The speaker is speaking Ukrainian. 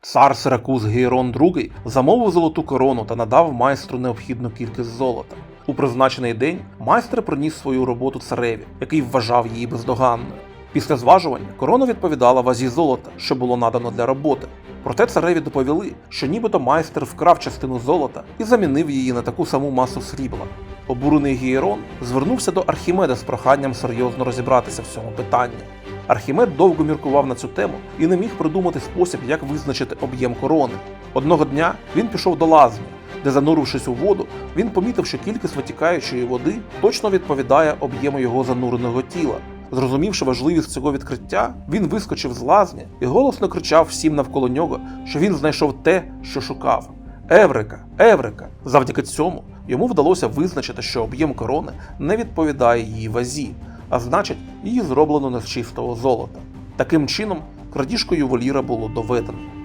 Цар Сиракуз Гейрон II замовив золоту корону та надав майстру необхідну кількість золота. У призначений день майстер приніс свою роботу цареві, який вважав її бездоганною. Після зважування корона відповідала вазі золота, що було надано для роботи. Проте цареві доповіли, що нібито майстер вкрав частину золота і замінив її на таку саму масу срібла. Обурений Гієрон звернувся до Архімеда з проханням серйозно розібратися в цьому питанні. Архімед довго міркував на цю тему і не міг придумати спосіб, як визначити об'єм корони. Одного дня він пішов до лазні, де, занурившись у воду, він помітив, що кількість витікаючої води точно відповідає об'єму його зануреного тіла. Зрозумівши важливість цього відкриття, він вискочив з лазні і голосно кричав всім навколо нього, що він знайшов те, що шукав. Еврика, Еврика! Завдяки цьому йому вдалося визначити, що об'єм корони не відповідає її вазі, а значить, її зроблено не з чистого золота. Таким чином, крадіжку ювеліра було доведено.